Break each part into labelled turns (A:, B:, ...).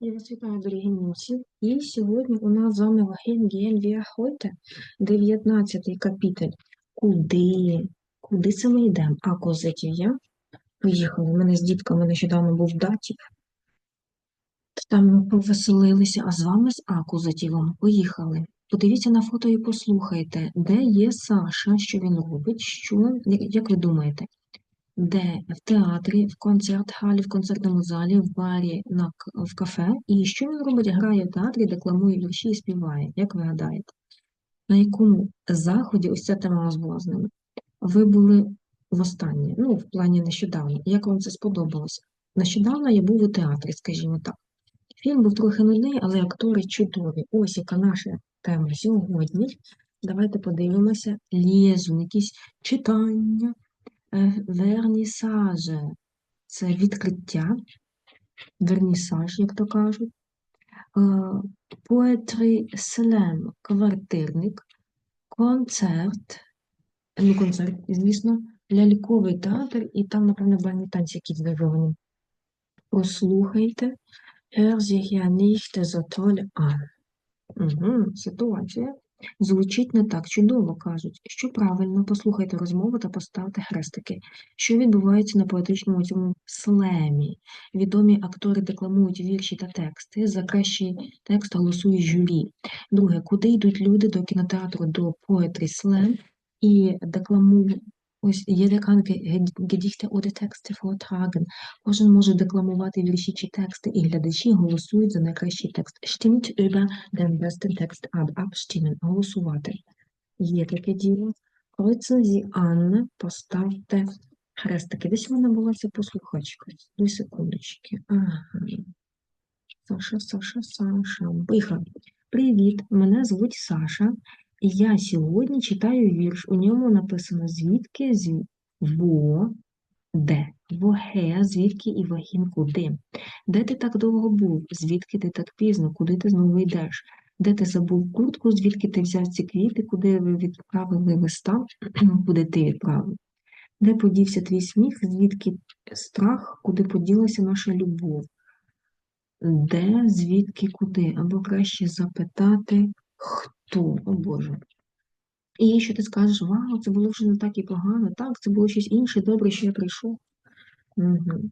A: Я вас вітаю, дорогі німці. І сьогодні у нас з вами gehen wir heute? 19 капітель. Куди? Куди це ми йдемо? А козитів я? Поїхали. У мене з дітками нещодавно був датів. Там ми повеселилися, а з вами з Акузатівом. Поїхали. Подивіться на фото і послухайте, де є Саша, що він робить, що, як ви думаєте, де в театрі, в концерт-халі, в концертному залі, в барі, на, в кафе. І що він робить? Грає в театрі, декламує вірші і співає. Як ви гадаєте? На якому заході, ось ця тема у нас була з ними, ви були востаннє, ну, в плані нещодавно. Як вам це сподобалося? Нещодавно я був у театрі, скажімо так. Фільм був трохи нудний, але актори чудові. Ось яка наша тема сьогодні. Давайте подивимося. Лєзун, якісь читання, вернісаже. Це відкриття, вернісаж, як то кажуть. Поетрі слем, квартирник, концерт, ну концерт, звісно, ляльковий театр, і там, напевно, бальні танці якісь зажовані. Послухайте, so toll an. Угу, ситуація звучить не так чудово, кажуть. Що правильно, послухайте розмову та поставте хрестики. Що відбувається на поетичному цьому слемі? Відомі актори декламують вірші та тексти. За кращий текст голосує журі. Друге, куди йдуть люди до кінотеатру, до поетрі слем і декламують. Ось kann Ge- Gedichte oder Texte vortragen. Кожен може декламувати вірші чи тексти, і глядачі голосують за найкращий текст. Stimmt über den besten Text ab. Abstimmen. Голосувати. Є таке діло. Kreuzen Sie an, поставте хрестики. Десь в мене була ця послухачка. Дві секундочки. Ага. Саша, Саша, Саша. Поїхали. Привіт, мене звуть Саша. І я сьогодні читаю вірш. У ньому написано звідки, зв... во, де, воге, звідки і вагін куди. Де ти так довго був? Звідки ти так пізно? Куди ти знову йдеш? Де ти забув куртку? Звідки ти взяв ці квіти? Куди ви відправили листа? Куди ти відправив? Де подівся твій сміх? Звідки страх? Куди поділася наша любов? Де, звідки, куди? Або краще запитати, хто, о Боже. І що ти скажеш, вау, це було вже не так і погано, так, це було щось інше, добре, що я прийшов. Угу.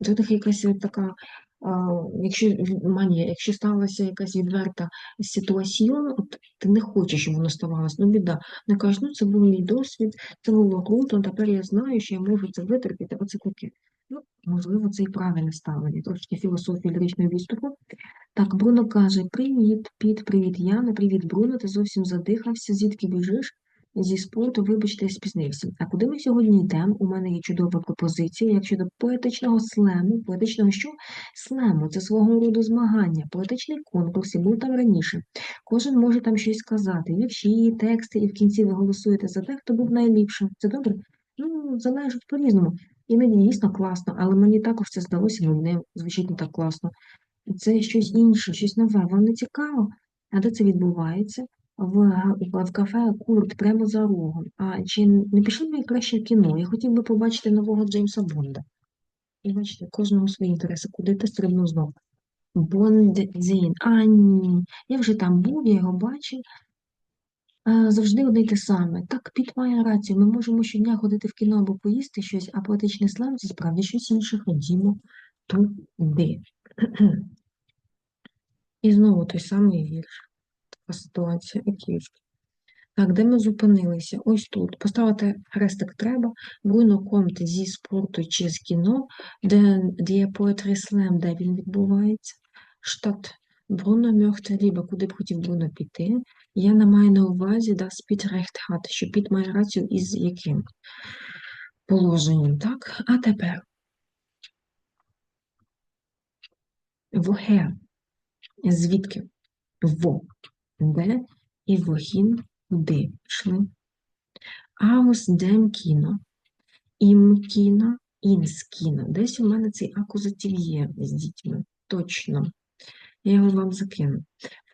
A: Така якась така, а, якщо манія, якщо сталася якась відверта ситуація, от ти не хочеш, щоб воно ставалося, ну біда. Не кажеш, ну це був мій досвід, це було круто, тепер я знаю, що я можу це витерпіти, оце таке. Ну, можливо, це і правильне ставлення, трошки філософії ліричного відступу. Так, Бруно каже: Привіт, Піт, привіт, Яна, привіт, Бруно, ти зовсім задихався, звідки біжиш? Зі спорту, вибачте, я спізнився. А куди ми сьогодні йдемо? У мене є чудова пропозиція, як щодо поетичного слему, поетичного що? Слему, це свого роду змагання, поетичний конкурс, і був там раніше. Кожен може там щось сказати, вірші, тексти, і в кінці ви голосуєте за те, хто був найліпшим. Це добре? Ну, залежить по-різному. Іноді дійсно класно, але мені також це здалося нудним, звучить не так класно. Це щось інше, щось нове. Вам не цікаво? А де це відбувається? В, в, кафе Курт прямо за рогом. А чи не пішли ми краще в кіно? Я хотів би побачити нового Джеймса Бонда. І бачите, кожного свої інтереси. Куди ти стрибнув знов? Бондзін. А, ні. Я вже там був, я його бачив. А, завжди одне й те саме. Так, Піт має рацію. Ми можемо щодня ходити в кіно або поїсти щось, а поетичний слем це справді щось інше. Ходімо туди. І знову той самий вірш. Така ситуація, еківська. Так, де ми зупинилися? Ось тут. Поставити хрестик треба. Бруно Комт зі спорту чи з кіно, де є Poetry Slam, де він відбувається. Штат Бруно möchte lieber, куди б хотів Бруно піти. Я не маю на увазі, да, Піт hat, що Піт має рацію із яким положенням, так? А тепер. Woher? Звідки? Во. Де і вогін куди йшли. Aus dem кіно. Ім кіно, інс кіно. Десь у мене цей акузатив є з дітьми. Точно. Я його вам закину.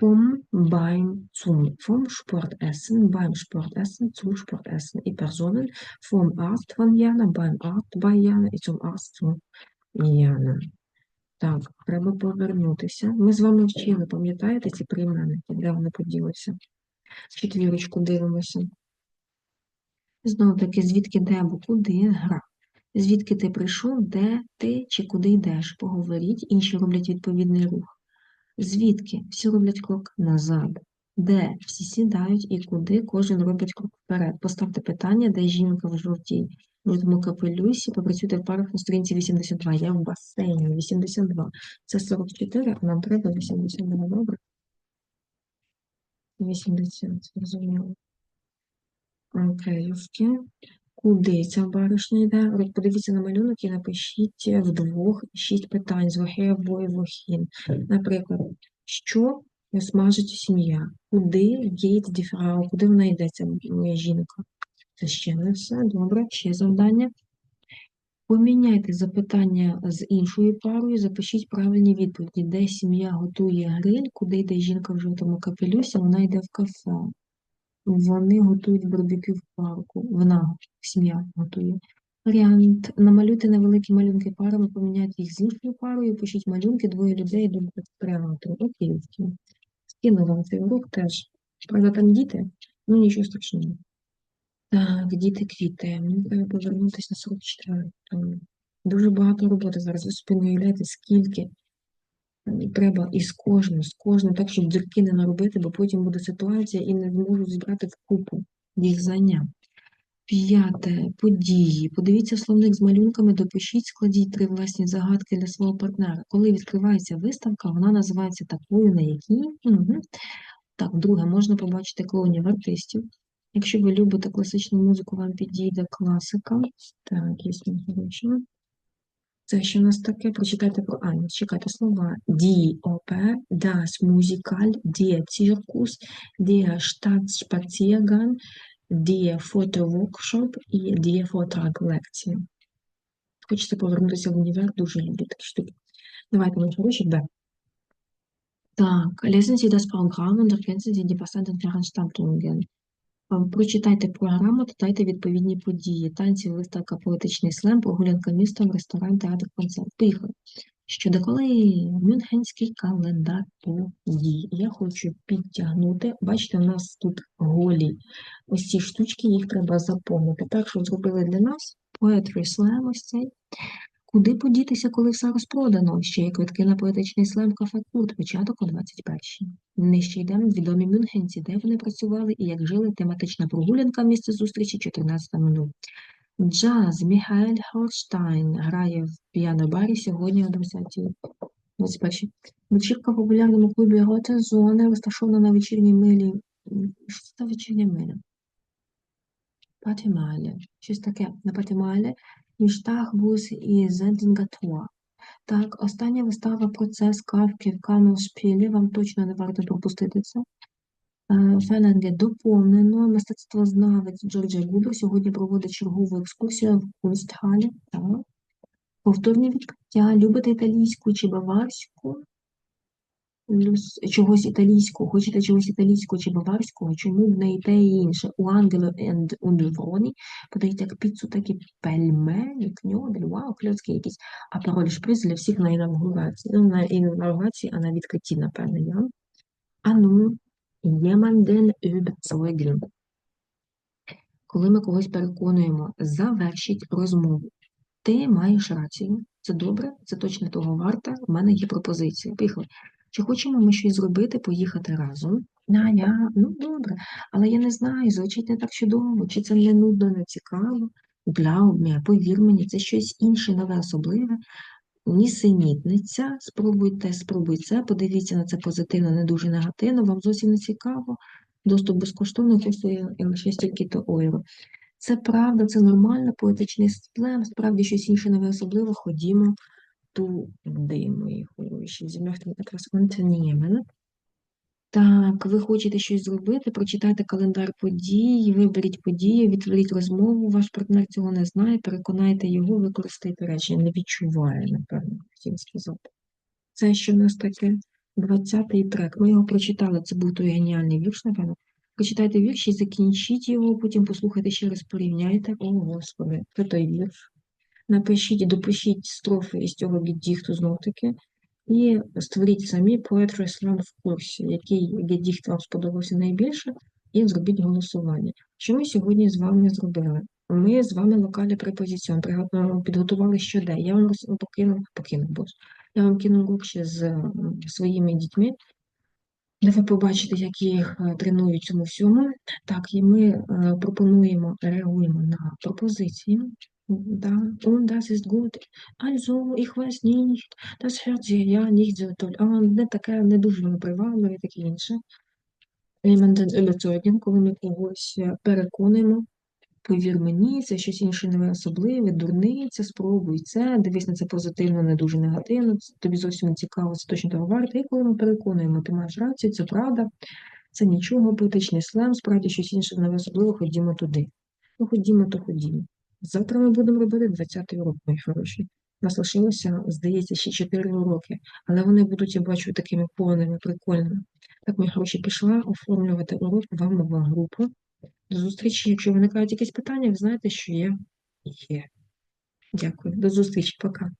A: Vom, beim, zum. Vom Sportessen, beim Sportessen, zum Sportessen. І Personen vom Arzt von Jana, beim Arzt bei Jana і zum Arzt zu Jana. Так, треба повернутися. Ми з вами вчили, пам'ятаєте ці прийменники, де вони поділися? Четвірочку дивимося. Знову таки, звідки де або куди гра. Звідки ти прийшов, де ти чи куди йдеш? Поговоріть, інші роблять відповідний рух. Звідки всі роблять крок назад, де всі сідають і куди кожен робить крок вперед. Поставте питання, де жінка в жовтій жовтому капелюсі, попрацюйте в парах на сторінці 82. Я в басейні 82. Це 44, а нам треба 82, добре? 80, зрозуміло. Окейовки. Куди ця баришня йде? От Подивіться на малюнок і напишіть вдвох шість питань з вохи або і вохін. Наприклад, що смажить сім'я? Куди гейт ді фрау? Куди вона йде, ця моя жінка? Це ще не все. Добре, ще завдання. Поміняйте запитання з іншою парою, запишіть правильні відповіді, де сім'я готує гриль, куди йде жінка в жовтому капелюсі, вона йде в кафе. Вони готують барбекю в парку. Вона, сім'я готує. Варіант. Намалюйте невеликі малюнки парами, поміняйте їх з іншою парою, пишіть малюнки, двоє людей йдуть до креатору. Окей, скину вам цей урок теж. Правда, там діти, ну нічого страшного. Так, діти квіти. Мені треба повернутися на 44. Там дуже багато роботи зараз. Ви собі не уявляєте, скільки треба із кожним, з кожним, так, щоб дірки не наробити, бо потім буде ситуація і не зможуть зібрати в купу їх знання. П'яте події. Подивіться словник з малюнками, допишіть, складіть три власні загадки для свого партнера. Коли відкривається виставка, вона називається такою, на якій. Угу. Так, друге, можна побачити клоунів артистів. Якщо ви любите класичну музику, вам підійде класика. Так, є хорошо. Це що у нас таке? Прочитайте про А, не чекайте слова. Die Oper, das Musical, der Zirkus, der Stadtspaziergang, der Fotoworkshop і der Vortrag лекції. Хочете повернутися в універ, дуже люблю такі штуки. Давайте ми хороші Б. Так, lesen Sie das Programm und ergänzen Sie die passenden Veranstaltungen. Прочитайте програму, додайте відповідні події, танці, виставка, поетичний слем, прогулянка містом, ресторан, театр, концерт. Поїхали. Щодо коли Мюнхенський календар подій. Я хочу підтягнути. Бачите, у нас тут голі ось ці штучки, їх треба заповнити. Першу зробили для нас Poetry Slam ось цей. Куди подітися, коли все розпродано? Ще є квитки на поетичний слем кафе Курт, початок о 21-й. Нижче йдемо відомі мюнхенці, де вони працювали і як жили тематична прогулянка місце зустрічі 14 минут. Джаз Міхаель Хорштайн грає в піано-барі сьогодні о 20-й. Вечірка в популярному клубі Зони розташована на вечірній милі. Що це вечірня миля? Патімалі. Щось таке на Патімалі між Тахбус і Зендінгатуа. Так, остання вистава процес скавки в Камелшпілі, вам точно не варто пропустити це. Е, Феленге доповнено. Мистецтвознавець Джорджа Губер сьогодні проводить чергову екскурсію в Кунстхалі. Повторні відкриття. Любите італійську чи баварську? Чогось італійського, хочете чогось італійського чи баварського, чому б не і те і інше? У Ангело and Унівроні подають як піцу, так і пельмені, кньодель, вау, кльоцки якісь, а пароль шприц для всіх на інаугурації. Ну, на інаугурації, а на відкритті, напевно, я. А ну, jemanden überzeugen. Коли ми когось переконуємо, завершіть розмову. Ти маєш рацію. Це добре, це точно того варте. У мене є пропозиція. Поїхали. Чи хочемо ми щось зробити, поїхати разом? Наня, ну добре, але я не знаю, звучить не так чудово, чи це не нудно, не цікаво. Glaub повір мені, це щось інше, нове, особливе. Нісенітниця, спробуйте, спробуй це, подивіться на це позитивно, не дуже негативно, вам зовсім не цікаво. Доступ безкоштовно коштує лише стільки-то ойро. Це правда, це нормально, поетичний сплем, справді щось інше нове особливе, ходімо туди, мої хороші. Зі мною якраз Unternehmen. Так, ви хочете щось зробити, прочитайте календар подій, виберіть події, відтворіть розмову, ваш партнер цього не знає, переконайте його, використайте речі. Не відчуває, напевно, хотів сказати. Це що у нас таке 20-й трек. Ми його прочитали, це був той геніальний вірш, напевно. Прочитайте вірш і закінчіть його, потім послухайте ще раз, порівняйте. О, Господи, це той вірш. Напишіть і допишіть строфи із цього гедіхту знов таки. І створіть самі Poetry Slam в курсі, який гедіхт вам сподобався найбільше, і зробіть голосування. Що ми сьогодні з вами зробили? Ми з вами локальний препозиціон підготували щодень. Я вам покинув, покинув, боже. Я вам кинув урок з своїми дітьми, де ви побачите, як їх е, тренують цьому всьому. Так, і ми е, пропонуємо, реагуємо на пропозиції. Да, und das ist gut. Also, ich weiß nicht, das hört sich ja nicht so toll an, не таке не дуже привабливе і таке інше. Jemanden überzeugen, коли ми когось переконуємо, повір мені, це щось інше нове особливе, дурниця, спробуй це, дивись на це позитивно, не дуже негативно, тобі зовсім не цікаво, це точно того варто. І коли ми переконуємо, ти маєш рацію, це правда, це нічого, поетичний слем, справді щось інше нове особливе, ходімо туди. Ну, ходімо, то ходімо. Завтра ми будемо робити 20-й урок, мої хороші. Нас лишилося, здається, ще 4 уроки, але вони будуть, я бачу, такими повними, прикольними. Так, мої хороші, пішла оформлювати урок вам нова групу. До зустрічі. Якщо виникають якісь питання, ви знаєте, що є. Є. Дякую. До зустрічі. Пока.